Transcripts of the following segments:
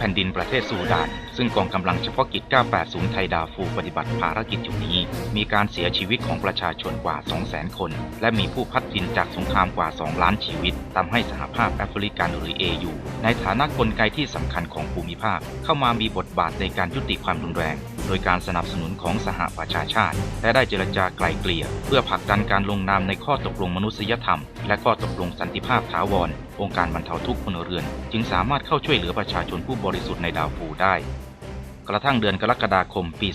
แผ่นดินประเทศซูดาน ซึ่งกองกำลังเฉพาะกิจ 980 ไทยดาฟูปฏิบัติภารกิจอยู่นี้ มีการเสียชีวิตของประชาชนกว่า 200,000 คน และมีผู้พัดถิ่นจากสงครามกว่า 2 ล้านชีวิตทำให้สหภาพแอฟริกันหรือ AU ในฐานะกลไกที่สำคัญของภูมิภาค เข้ามามีบทบาทในการยุติความรุนแรง ดยการสนับสนุนของสหประชาชาติ และได้เจรจาไกล่เกลี่ย เพื่อผลักดันการลงนามในข้อตกลงมนุษยธรรม และข้อตกลงสันติภาพถาวร องค์การบรรเทาทุกข์พลเรือน จึงสามารถเข้าช่วยเหลือประชาชนผู้บริสุทธิ์ในดาวฟูได้ กระทั่งเดือนกรกฎาคมปี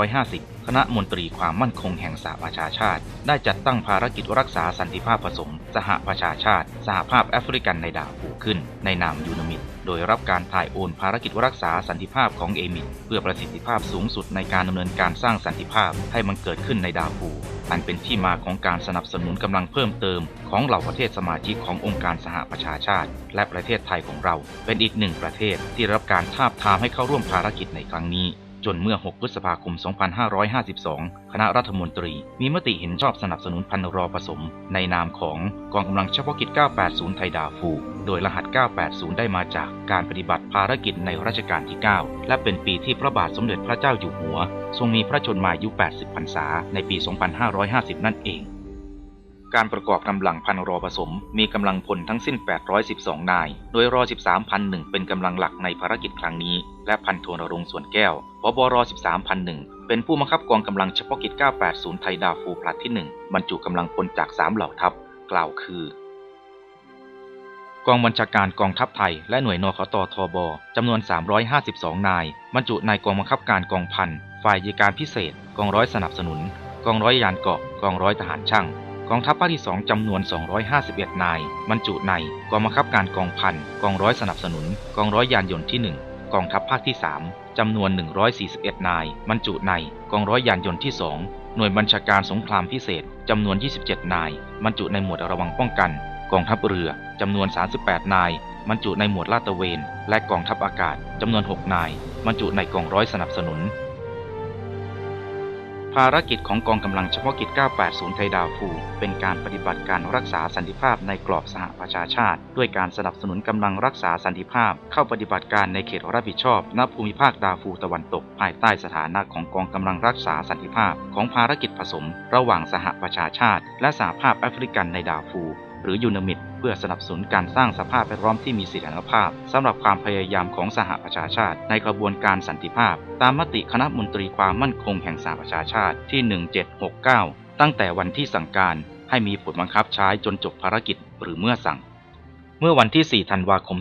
2550 คณะมนตรีความมั่นคงแห่งสหประชาชาติ ได้จัดตั้งภารกิจรักษาสันติภาพผสม สหประชาชาติ สหภาพแอฟริกันในดาวฟูขึ้น ในนามยูนามิด โดยรับการถ่ายโอนภารกิจรักษาสันติภาพของเอมิดเพื่อประสิทธิภาพสูงสุดในการดำเนินการสร้างสันติภาพให้มันเกิดขึ้นในดาวฟูอันเป็นที่มาของการสนับสนุนกำลังเพิ่มเติม ของเหล่าประเทศสมาชิกขององค์การสหประชาชาติ และประเทศไทยของเรา เป็นอีกหนึ่งประเทศที่รับการทาบทามให้เข้าร่วมภารกิจในครั้งนี้ จนเมื่อ 6 พฤษภาคม 2552 คณะรัฐมนตรี มีมติเห็นชอบสนับสนุนพันรอผสม ในนามของกองกำลังเฉพาะกิจ 980 ไทยดาฟู โดยรหัส 980 ได้มาจากการปฏิบัติภารกิจในรัชกาลที่ 9 และเป็นปีที่พระบาทสมเด็จพระเจ้าอยู่หัว ทรงมีพระชนมายุ 80 พรรษา ในปี 2550 นั่นเอง การประกอบกำลังพันรอผสม มีกำลังพลทั้งสิ้น 812 นาย โดยรอ 13,001 เป็นกำลังหลักในภารกิจครั้งนี้ และพันโทนรงค์สวนแก้วพบร13,001 เป็นผู้บังคับกองกำลังเฉพาะกิจ 980 ไทยดาวฟูพลัดที่ 1 บรรจุกำลังพลจาก 3 เหล่าทัพ กล่าวคือกองบัญชาการกองทัพไทยและหน่วยนคตทบจำนวน 352 นาย บรรจุในกองบังคับการกองพัน ฝ่ายยีการพิเศษ กองร้อยสนับสนุน กองร้อยยานเกาะ กองร้อยทหารช่าง กองทัพภาคที่ 2 จำนวน 251 นาย บรรจุในกองบังคับการกองพัน กองร้อยสนับสนุน กองร้อยยานยนต์ที่ 1 กองทัพภาคที่ 3 จำนวน 141 นาย บรรจุในกองร้อยยานยนต์ที่ 2 หน่วยบัญชาการสงครามพิเศษ จำนวน 27 นาย บรรจุในหมวดระวังป้องกัน กองทัพเรือ จำนวน 38 นาย บรรจุในหมวดลาดตระเวน และกองทัพอากาศ จำนวน 6 นาย บรรจุในกองร้อยสนับสนุน ภารกิจของกองกำลังเฉพาะกิจ 980 ไทยดาวฟู เป็นการปฏิบัติการรักษาสันติภาพในกรอบสหประชาชาติ ด้วยการสนับสนุนกำลังรักษาสันติภาพ เข้าปฏิบัติการในเขตรับผิดชอบณภูมิภาคดาวฟูตะวันตก ภายใต้สถานะของกองกำลังรักษาสันติภาพ ของภารกิจผสม ระหว่างสหประชาชาติ และสหภาพแอฟริกันในดาวฟู หรือยูนามิดเพื่อสนับสนุนการสร้างสภาพแวดล้อมที่มีเสถียรภาพสำหรับความพยายามของสหประชาชาติ ในกระบวนการสันติภาพ ตามมติคณะมนตรีความมั่นคงแห่งสหประชาชาติที่ 1769 ตั้งแต่วันที่สั่งการให้มีผลบังคับใช้จนจบภารกิจหรือเมื่อสั่ง เมื่อวันที่ 4 ธันวาคม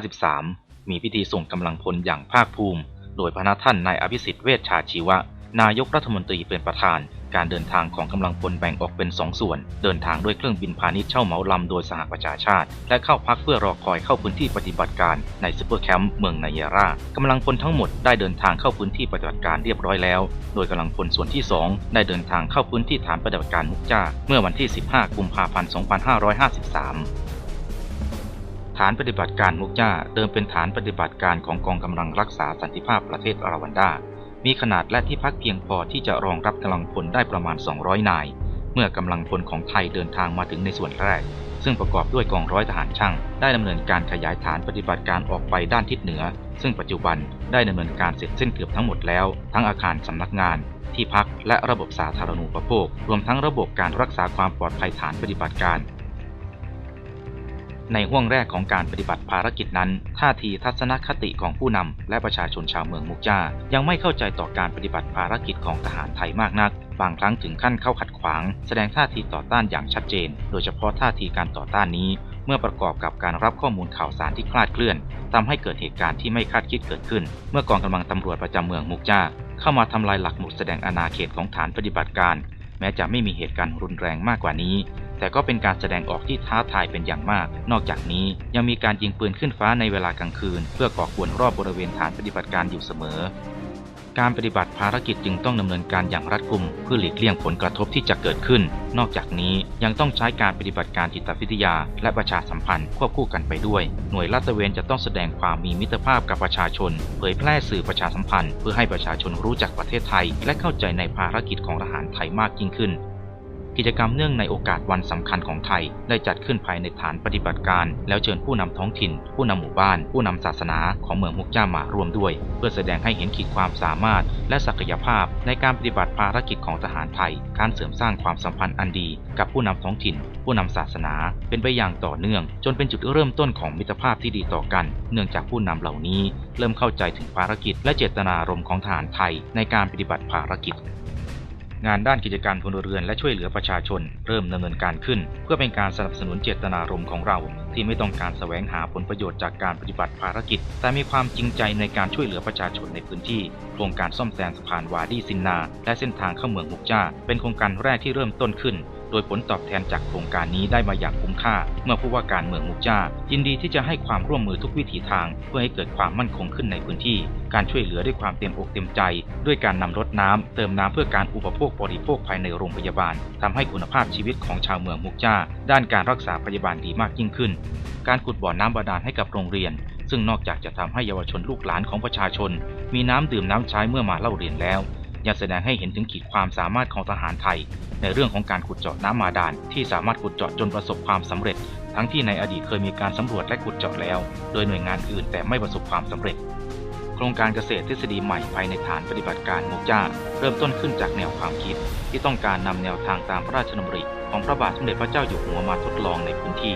2553 มีพิธีส่งกำลังพลอย่างภาคภูมิ โดยพระนท่านนายอภิสิทธิ์เวชชาชีวะ นายกรัฐมนตรีเป็นประธาน การเดินทางของกำลังพลแบ่งออกเป็นสองส่วน เดินทางด้วยเครื่องบินพาณิชย์เช่าเหมาลำโดยสหประชาชาติ และเข้าพักเพื่อรอคอยเข้าพื้นที่ปฏิบัติการในซูเปอร์แคมป์เมืองไนเยรากำลังพลทั้งหมดได้เดินทางเข้าพื้นที่ปฏิบัติการเรียบร้อยแล้ว โดยกำลังพลส่วนที่ 2 ได้เดินทางเข้าพื้นที่ฐานปฏิบัติการมุกจ้าเมื่อวันที่ 15 กุมภาพันธ์ 2553ฐานปฏิบัติการมุกจ้าเดิมเป็นฐานปฏิบัติการของกองกำลังรักษาสันติภาพประเทศอาราวันดา มีขนาดและที่พักเพียงพอที่จะรองรับกำลังพลได้ประมาณ 200 นาย เมื่อกำลังพลของไทยเดินทางมาถึงในส่วนแรก ซึ่งประกอบด้วยกองร้อยทหารช่าง ได้ดำเนินการขยายฐานปฏิบัติการออกไปด้านทิศเหนือ ซึ่งปัจจุบันได้ดำเนินการเสร็จสิ้นเกือบทั้งหมดแล้ว ทั้งอาคารสำนักงาน ที่พักและระบบสาธารณูปโภค รวมทั้งระบบการรักษาความปลอดภัยฐานปฏิบัติการ ในห่วงแรกของการปฏิบัติภารกิจนั้น ท่าทีทัศนคติของผู้นำและประชาชนชาวเมืองมุกจ้ายังไม่เข้าใจต่อการปฏิบัติภารกิจของทหารไทยมากนัก บางครั้งถึงขั้นเข้าขัดขวาง แสดงท่าทีต่อต้านอย่างชัดเจน โดยเฉพาะท่าทีการต่อต้านนี้ เมื่อประกอบกับการรับข้อมูลข่าวสารที่คลาดเคลื่อนทำให้เกิดเหตุการณ์ที่ไม่คาดคิดเกิดขึ้น เมื่อกองกำลังตำรวจประจำเมืองมุกจ้าเข้ามาทำลายหลักหมุดแสดงอาณาเขตของฐานปฏิบัติการ แม้จะไม่มีเหตุการณ์รุนแรงมากกว่านี้ แต่ก็เป็นการแสดงออกที่ท้าทายเป็นอย่างมาก นอกจากนี้ยังมีการยิงปืนขึ้นฟ้าในเวลากลางคืน เพื่อก่อกวนรอบบริเวณฐานปฏิบัติการอยู่เสมอ การปฏิบัติภารกิจจึงต้องดำเนินการอย่างรัดกุม เพื่อหลีกเลี่ยงผลกระทบที่จะเกิดขึ้น นอกจากนี้ยังต้องใช้การปฏิบัติการจิตวิทยา และประชาสัมพันธ์ควบคู่กันไปด้วย หน่วยลาดตระเวนจะต้องแสดงความมีมิตรภาพกับประชาชน เผยแพร่สื่อประชาสัมพันธ์ เพื่อให้ประชาชนรู้จักประเทศไทย และเข้าใจในภารกิจของทหารไทยมากยิ่งขึ้น กิจกรรมเนื่องในโอกาสวันสำคัญของไทย ได้จัดขึ้นภายในฐานปฏิบัติการ แล้วเชิญผู้นำท้องถิ่น ผู้นำหมู่บ้าน ผู้นำศาสนาของเมืองมุกจ้ามารวมด้วย เพื่อแสดงให้เห็นขีดความสามารถ และศักยภาพในการปฏิบัติภารกิจของทหารไทย การเสริมสร้างความสัมพันธ์อันดี กับผู้นำท้องถิ่น ผู้นำศาสนา เป็นไปอย่างต่อเนื่อง จนเป็นจุดเริ่มต้นของมิตรภาพที่ดีต่อกัน เนื่องจากผู้นำเหล่านี้ เริ่มเข้าใจถึงภารกิจและเจตนารมณ์ของทหารไทย ในการปฏิบัติภารกิจ งานด้านกิจการพลเรือนและช่วยเหลือประชาชน เริ่มดำเนินการขึ้น เพื่อเป็นการสนับสนุนเจตนารมณ์ของเรา ที่ไม่ต้องการแสวงหาผลประโยชน์จากการปฏิบัติภารกิจ แต่มีความจริงใจในการช่วยเหลือประชาชนในพื้นที่ โครงการซ่อมแซมสะพานวาดีซินนา และเส้นทางเข้าเมืองมุกจ้า เป็นโครงการแรกที่เริ่มต้นขึ้น โดยผลตอบแทนจากโครงการนี้ได้มาอย่างคุ้มค่า เมื่อผู้ว่าการเมืองมุกจ้ายินดีที่จะให้ความร่วมมือทุกวิถีทาง เพื่อให้เกิดความมั่นคงขึ้นในพื้นที่ การช่วยเหลือด้วยความเต็มอกเต็มใจ ด้วยการนำรถน้ำเติมน้ำเพื่อการอุปโภคบริโภคภายในโรงพยาบาลทำให้คุณภาพชีวิตของชาวเมืองมุกจ้า ด้านการรักษาพยาบาลดีมากยิ่งขึ้น การขุดบ่อน้ำบาดาลให้กับโรงเรียน ซึ่งนอกจากจะทำให้เยาวชนลูกหลานของประชาชน มีน้ำดื่มน้ำใช้เมื่อมาเล่าเรียนแล้ว ยังแสดงให้เห็นถึงขีดความสามารถของทหารไทย ในเรื่องของการขุดเจาะน้ำมาดาลที่สามารถขุดเจาะจนประสบความสำเร็จ ทั้งที่ในอดีตเคยมีการสำรวจและขุดเจาะแล้ว โดยหน่วยงานอื่นแต่ไม่ประสบความสำเร็จ โครงการเกษตรทฤษฎีใหม่ภายในฐานปฏิบัติการมุกจ้า เริ่มต้นขึ้นจากแนวความคิด ที่ต้องการนำแนวทางตามพระราชดำริของพระบาทสมเด็จพระเจ้าอยู่หัวมาทดลองในพื้นที่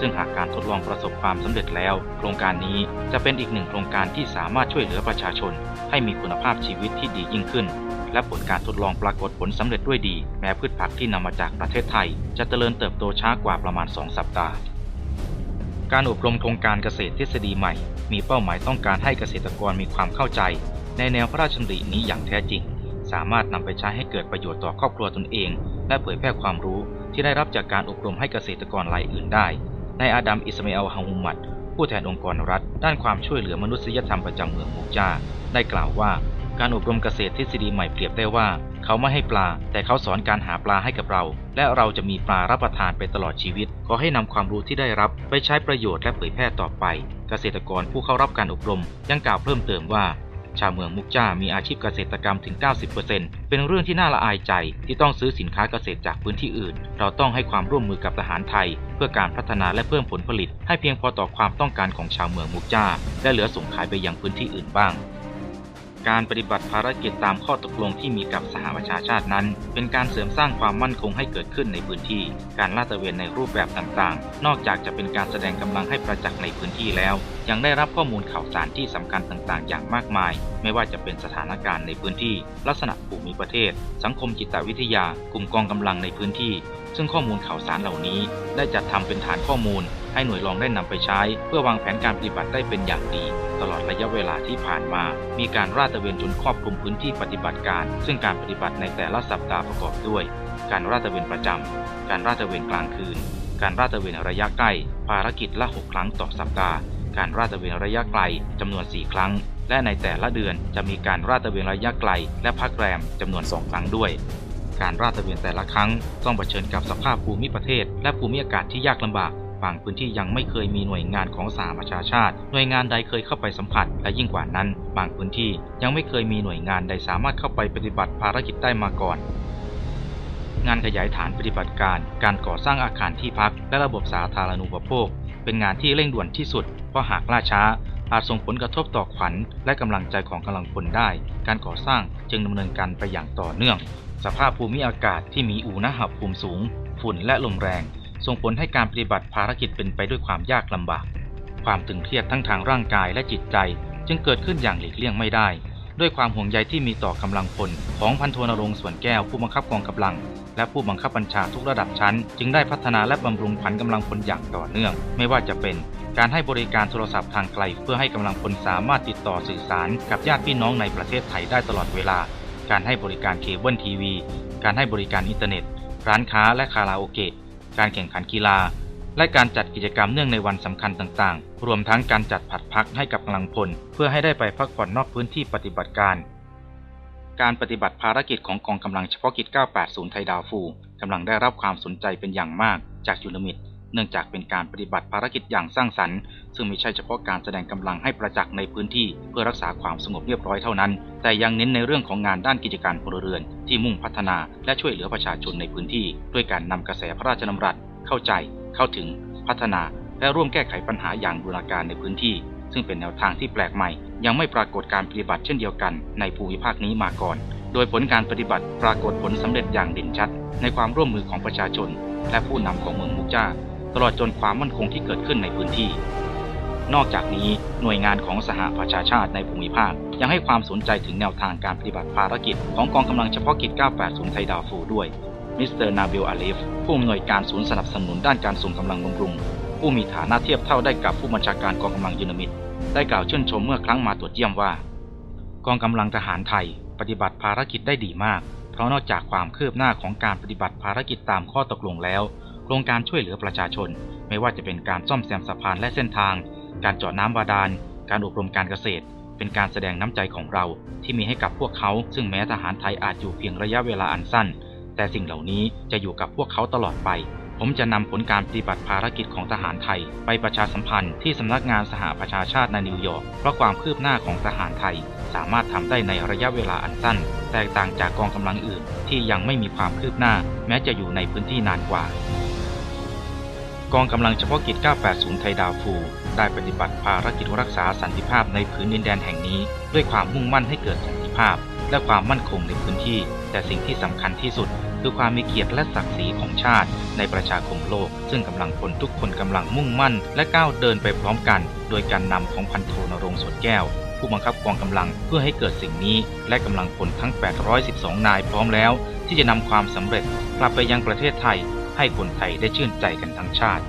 ซึ่งหากการทดลองประสบความสำเร็จแล้ว โครงการนี้จะเป็นอีกหนึ่งโครงการที่สามารถช่วยเหลือประชาชน ให้มีคุณภาพชีวิตที่ดียิ่งขึ้น และผลการทดลองปรากฏผลสำเร็จด้วยดี แม้พืชผักที่นำมาจากประเทศไทย จะเจริญเติบโตช้ากว่าประมาณ 2 สัปดาห์ การอบรมโครงการเกษตรทฤษฎีใหม่ มีเป้าหมายต้องการให้เกษตรกรมีความเข้าใจ ในแนวพระราชดำรินี้อย่างแท้จริง สามารถนำไปใช้ให้เกิดประโยชน์ต่อครอบครัวตนเอง และเผยแพร่ความรู้ที่ได้รับจากการอบรมให้เกษตรกรรายอื่นได้นายอาดัมอิสมาเอลฮามุมัดผู้แทนองค์กรรัฐ ด้านความช่วยเหลือมนุษยธรรมประจำเมืองมูจา ได้กล่าวว่า การอบรมเกษตรทฤษฎีใหม่เปรียบได้ว่า เขาไม่ให้ปลา แต่เขาสอนการหาปลาให้กับเรา และเราจะมีปลารับประทานไปตลอดชีวิต ขอให้นำความรู้ที่ได้รับไปใช้ประโยชน์และเผยแพร่ต่อไป เกษตรกรผู้เข้ารับการอบรมยังกล่าวเพิ่มเติมว่า ชาวเมืองมุกจ้ามีอาชีพเกษตรกรรมถึง 90%เป็นเรื่องที่น่าละอายใจที่ต้องซื้อสินค้าเกษตรจากพื้นที่อื่น เราต้องให้ความร่วมมือกับทหารไทย เพื่อการพัฒนาและเพิ่มผลผลิต ให้เพียงพอต่อความต้องการของชาวเมืองมุกจ้าและเหลือส่งขายไปยังพื้นที่อื่นบ้าง การปฏิบัติภารกิจตามข้อตกลงที่มีกับสหประชาชาตินั้น เป็นการเสริมสร้างความมั่นคงให้เกิดขึ้นในพื้นที่ การลาดตระเวนในรูปแบบต่างๆ นอกจากจะเป็นการแสดงกำลังให้ประจักษ์ในพื้นที่แล้ว ยังได้รับข้อมูลข่าวสารที่สำคัญต่างๆ อย่างมากมาย ไม่ว่าจะเป็นสถานการณ์ในพื้นที่ ลักษณะภูมิประเทศ สังคมจิตวิทยากลุ่มกองกำลังในพื้นที่ ซึ่งข้อมูลข่าวสารเหล่านี้ ได้จัดทำเป็นฐานข้อมูล ให้หน่วยรองได้นำไปใช้ เพื่อวางแผนการปฏิบัติได้เป็นอย่างดี ตลอดระยะเวลาที่ผ่านมา มีการราดตระเวนจนครอบคลุมพื้นที่ปฏิบัติการ ซึ่งการปฏิบัติในแต่ละสัปดาห์ประกอบด้วย การราดตระเวนประจำการราดตระเวนกลางคืน การราดตระเวนระยะใกล้ ภารกิจละ 6 ครั้งต่อสัปดาห์ การราดตระเวนระยะไกลจำนวน 4 ครั้ง และในแต่ละเดือนจะมีการราดตระเวนระยะไกล และพักแรมจำนวน 2 ครั้งด้วย การราดตระเวนแต่ละครั้ง ต้องเผชิญกับสภาพภูมิประเทศ และภูมิอากาศที่ยากลำบากบางพื้นที่ยังไม่เคยมีหน่วยงานของสหประชาชาติ หน่วยงานใดเคยเข้าไปสัมผัส และยิ่งกว่านั้น บางพื้นที่ยังไม่เคยมีหน่วยงานใดสามารถเข้าไปปฏิบัติภารกิจได้มาก่อน งานขยายฐานปฏิบัติการ การก่อสร้างอาคารที่พัก และระบบสาธารณูปโภค เป็นงานที่เร่งด่วนที่สุด เพราะหากล่าช้า อาจส่งผลกระทบต่อขวัญและกำลังใจของกำลังพลได้ การก่อสร้างจึงดำเนินการไปอย่างต่อเนื่อง สภาพภูมิอากาศที่มีอุณหภูมิสูง ฝุ่นและลมแรง ส่งผลให้การปฏิบัติภารกิจเป็นไปด้วยความยากลำบาก ความตึงเครียดทั้งทางร่างกายและจิตใจ จึงเกิดขึ้นอย่างหลีกเลี่ยงไม่ได้ ด้วยความห่วงใยที่มีต่อกำลังพลของพันโทนรงส่วนแก้วผู้บังคับกองกำลัง และผู้บังคับบัญชาทุกระดับชั้น จึงได้พัฒนาและบำรุงขวัญกำลังพลอย่างต่อเนื่อง ไม่ว่าจะเป็นการให้บริการโทรศัพท์ทางไกล เพื่อให้กำลังพลสามารถติดต่อสื่อสารกับญาติพี่น้องในประเทศไทยได้ตลอดเวลา การให้บริการเคเบิลทีวี การให้บริการอินเทอร์เน็ต ร้านค้าและคาราโอเกะ การแข่งขันกีฬา และการจัดกิจกรรมเนื่องในวันสำคัญต่างๆ รวมทั้งการจัดผัดพักให้กับกำลังพล เพื่อให้ได้ไปพักผ่อนนอกพื้นที่ปฏิบัติการ การปฏิบัติภารกิจของกองกำลังเฉพาะกิจ 980 ไทยดาวฟูกำลังได้รับความสนใจเป็นอย่างมากจากยูนิมิตเนื่องจากเป็นการปฏิบัติภารกิจอย่างสร้างสรรค์ ซึ่งไม่ใช่เฉพาะการแสดงกำลังให้ประจักษ์ในพื้นที่ เพื่อรักษาความสงบเรียบร้อยเท่านั้น แต่ยังเน้นในเรื่องของงานด้านกิจการพลเรือน ที่มุ่งพัฒนาและช่วยเหลือประชาชนในพื้นที่ ด้วยการนำกระแสพระราชดำรัส เข้าใจ เข้าถึง พัฒนา และร่วมแก้ไขปัญหาอย่างบูรณาการในพื้นที่ ซึ่งเป็นแนวทางที่แปลกใหม่ ยังไม่ปรากฏการปฏิบัติเช่นเดียวกันในภูมิภาคนี้มาก่อน โดยผลการปฏิบัติปรากฏผลสำเร็จอย่างเด่นชัด ในความร่วมมือของประชาชน และผู้นำของเมืองมุกจ้า ตลอดจนความมั่นคงที่เกิดขึ้นในพื้นที่นอกจากนี้หน่วยงานของสหประชาชาติในภูมิภาค ยังให้ความสนใจถึงแนวทางการปฏิบัติภารกิจของกองกำลังเฉพาะกิจ 980 ไทยดาวฟูด้วย มิสเตอร์นาบิลอาเลฟ ผู้อำนวยการศูนย์สนับสนุนด้านการส่งกำลังบำรุง ผู้มีฐานะเทียบเท่าได้กับผู้บัญชาการกองกำลังยูนมิดได้กล่าวชื่นชมเมื่อครั้งมาตรวจเยี่ยมว่า กองกำลังทหารไทย ปฏิบัติภารกิจได้ดีมาก เพราะนอกจากความคืบหน้าของการปฏิบัติภารกิจตามข้อตกลงแล้ว โครงการช่วยเหลือประชาชน ไม่ว่าจะเป็นการซ่อมแซมสะพานและเส้นทาง การเจาะน้ำบาดาล การอบรมการเกษตร เป็นการแสดงน้ำใจของเราที่มีให้กับพวกเขา ซึ่งแม้ทหารไทยอาจอยู่เพียงระยะเวลาอันสั้น แต่สิ่งเหล่านี้จะอยู่กับพวกเขาตลอดไป ผมจะนำผลการปฏิบัติภารกิจของทหารไทย ไปประชาสัมพันธ์ที่สำนักงานสหประชาชาติในนิวยอร์กเพราะความคืบหน้าของทหารไทย สามารถทำได้ในระยะเวลาอันสั้น แตกต่างจากกองกำลังอื่น ที่ยังไม่มีความคืบหน้า แม้จะอยู่ในพื้นที่นานกว่า กองกำลังเฉพาะกิจ 980 ไทยดาวฟูได้ปฏิบัติภารกิจรักษาสันติภาพในพื้นดินแดนแห่งนี้ ด้วยความมุ่งมั่นให้เกิดสันติภาพ และความมั่นคงในพื้นที่ แต่สิ่งที่สำคัญที่สุด คือความมีเกียรติและศักดิ์ศรีของชาติ ในประชาคมโลก ซึ่งกำลังพลทุกคนกำลังมุ่งมั่น และก้าวเดินไปพร้อมกัน โดยการนำของพันโทนรงสวนแก้ว ผู้บังคับกองกำลังเพื่อให้เกิดสิ่งนี้ และกำลังพลทั้ง 812 นายพร้อมแล้ว ที่จะนำความสำเร็จกลับไปยังประเทศไทย ให้คนไทยได้ชื่นใจกันทั้งชาติ